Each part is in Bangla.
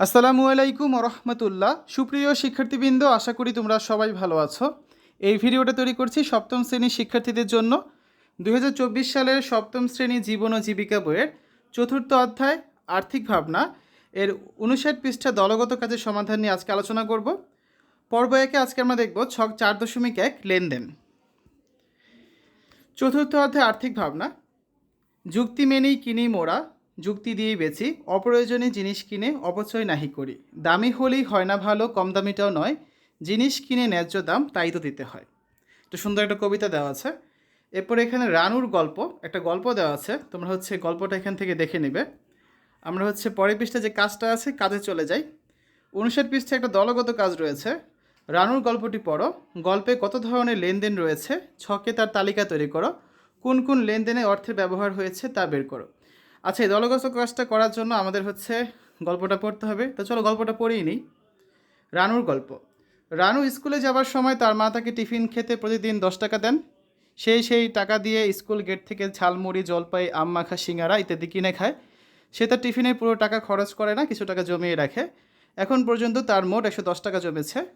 আসসালামু আলাইকুম রহমতুল্লাহ সুপ্রিয় শিক্ষার্থীবৃন্দ, আশা করি তোমরা সবাই ভালো আছো। এই ভিডিওটা তৈরি করছি সপ্তম শ্রেণির শিক্ষার্থীদের জন্য। দু হাজার চব্বিশ সালের সপ্তম শ্রেণি জীবন ও জীবিকা বইয়ের চতুর্থ অধ্যায়, আর্থিক ভাবনা। এর উনষাট পৃষ্ঠা দলগত কাজের সমাধান নিয়ে আজকে আলোচনা করব। পর্ব একে আজকে আমরা দেখব ছক চার দশমিক এক, লেনদেন। চতুর্থ অধ্যায়, আর্থিক ভাবনা। যুক্তি মেনেই কিনি মোরা যুক্তি দিয়েই বেচি অপ্রয়োজনীয় জিনিস কিনে অপচয় নাহি করি। দামি হলেই হয় না ভালো, কম দামিটাও নয়। জিনিস কিনে ন্যায্য দাম, তাই তো দিতে হয়। তো সুন্দর একটা কবিতা দেওয়া আছে। এরপর এখানে রানুর গল্প, একটা গল্প দেওয়া আছে। তোমরা হচ্ছে গল্পটা এখান থেকে দেখে নেবে। আমরা হচ্ছে পরের পৃষ্ঠা যে কাজটা আছে, কাজে চলে যাই। উনষাট পৃষ্ঠে একটা দলগত কাজ রয়েছে। রানুর গল্পটি পড়ো। গল্পে কত ধরনের লেনদেন রয়েছে? ছকে তার তালিকা তৈরি করো। কোন কোন লেনদেনে অর্থের ব্যবহার হয়েছে তা বের করো। আচ্ছা এই দলগত কাজটা করার জন্য আমাদের হচ্ছে গল্পটা পড়তে হবে। তো চলো গল্পটা পড়েই নিই। রানুর গল্প। রানু স্কুলে যাবার সময় তার মা তাকে টিফিন খেতে প্রতিদিন দশ টাকা দেন। সেই সেই টাকা দিয়ে স্কুল গেট থেকে ঝালমুড়ি, জলপাই, আম মাখা, সিঙ্গারা ইত্যাদি কিনে খায়। সে তার টিফিনের পুরো টাকা খরচ করে না, কিছু টাকা জমিয়ে রাখে। এখন পর্যন্ত তার মোট একশো দশ টাকা জমেছে।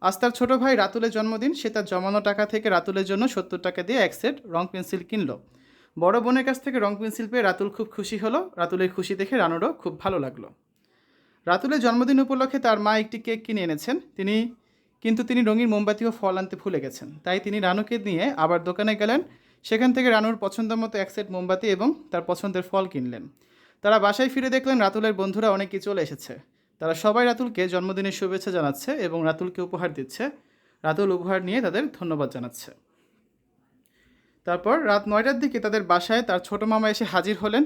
আজ তার ছোটো ভাই রাতুলের জন্মদিন। সে তার জমানো টাকা থেকে রাতুলের জন্য সত্তর টাকা দিয়ে এক সেট রং পেন্সিল কিনলো। বড় বোনের কাছ থেকে রং পেন্সিল পেয়ে রাতুল খুব খুশি হলো। রাতুলের খুশি দেখে রানুরও খুব ভালো লাগল। রাতুলের জন্মদিন উপলক্ষে তার মা একটি কেক কিনে এনেছেন। তিনি, কিন্তু তিনি রঙিন মোমবাতি ও ফল আনতে ভুলে গেছেন। তাই তিনি রানুকে নিয়ে আবার দোকানে গেলেন। সেখান থেকে রানুর পছন্দ মতো এক সেট মোমবাতি এবং তার পছন্দের ফল কিনলেন। তারা বাসায় ফিরে দেখলেন রাতুলের বন্ধুরা অনেকেই চলে এসেছে। তারা সবাই রাতুলকে জন্মদিনের শুভেচ্ছা জানাচ্ছে এবং রাতুলকে উপহার দিচ্ছে। রাতুল উপহার নিয়ে তাদের ধন্যবাদ জানাচ্ছে। তারপর রাত নয়টার দিকে তাদের বাসায় তার ছোট মামা এসে হাজির হলেন।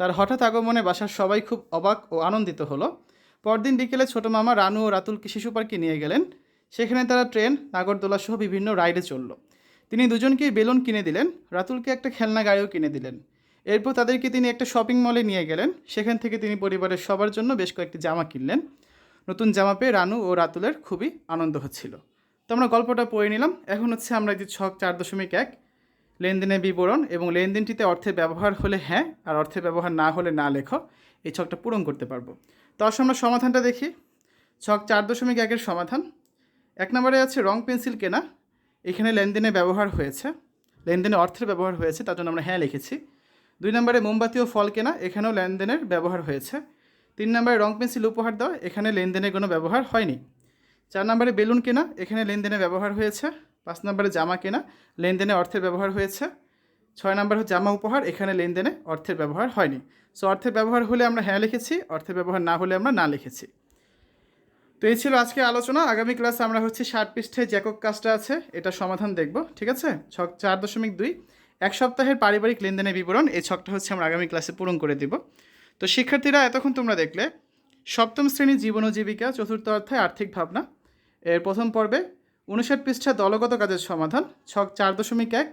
তার হঠাৎ আগমনে বাসার সবাই খুব অবাক ও আনন্দিত হলো। পরদিন বিকেলে ছোট মামা রানু ও রাতুলকে শিশু পার্কে নিয়ে গেলেন। সেখানে তারা ট্রেন, নাগরদোলা সহ বিভিন্ন রাইডে চলল। তিনি দুজনকেই বেলুন কিনে দিলেন। রাতুলকে একটা খেলনা গাড়িও কিনে দিলেন। এরপর তাদেরকে তিনি একটা শপিং মলে নিয়ে গেলেন। সেখান থেকে তিনি পরিবারের সবার জন্য বেশ কয়েকটি জামা কিনলেন। নতুন জামা পেয়ে রানু ও রাতুলের খুবই আনন্দ হচ্ছিল। তো আমরা গল্পটা পড়ে নিলাম। এখন হচ্ছে আমরা যে ছক চার দশমিক এক লেনদেনের বিবরণ এবং লেনদেনটিতে অর্থের ব্যবহার হলে হ্যাঁ আর অর্থের ব্যবহার না হলে না লেখো। এই ছকটা পূরণ করতে পারব। তো আসলে আমরা সমাধানটা দেখি। ছক চার দশমিক একের সমাধান। এক নম্বরে আছে রং পেন্সিল কেনা। এখানে লেনদেনে ব্যবহার হয়েছে। লেনদেনে অর্থের ব্যবহার হয়েছে, তার জন্য আমরা হ্যাঁ লিখেছি। দুই নম্বরে মোমবাতি ও ফল কেনা, এখানেও লেনদেনের ব্যবহার হয়েছে। তিন নম্বরে রং পেন্সিল উপহার দেওয়া এখানে লেনদেনের কোনো ব্যবহার হয়নি। চার নম্বরে বেলুন কেনা, এখানে লেনদেনে ব্যবহার হয়েছে। পাঁচ নম্বরে জামা কেনা, লেনদেনে অর্থের ব্যবহার হয়েছে। ছয় নম্বর হচ্ছে জামা উপহার, এখানে লেনদেনে অর্থের ব্যবহার হয়নি। সো অর্থের ব্যবহার হলে আমরা হ্যাঁ লিখেছি, অর্থের ব্যবহার না হলে আমরা না লিখেছি। তো এই ছিল আজকে আলোচনা। আগামী ক্লাসে আমরা হচ্ছে ষাট পৃষ্ঠে জ্যাকক কাজটা আছে, এটা সমাধান দেখব, ঠিক আছে? ছক চার দশমিক দুই। এক সপ্তাহের পারিবারিক লেনদেনের বিবরণ, এই ছকটা হচ্ছে আমরা আগামী ক্লাসে পূরণ করে দিব। তো শিক্ষার্থীরা, এতক্ষণ তোমরা দেখলে, সপ্তম শ্রেণি জীবন ও জীবিকা চতুর্থ অধ্যায়, আর্থিক ভাবনা, এর প্রথম পর্বে উনষাট পৃষ্ঠা দলগত কাজের সমাধান, ছক চার দশমিক এক।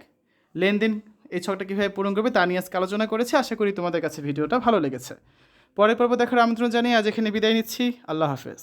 লেনদেন, এই ছকটা কীভাবে পূরণ করবে তা নিয়ে আজকে আলোচনা করেছি। আশা করি তোমাদের কাছে ভিডিওটা ভালো লেগেছে। পরের পর্ব দেখার আমন্ত্রণ জানিয়ে আজ এখানে বিদায় নিচ্ছি। আল্লাহ হাফেজ।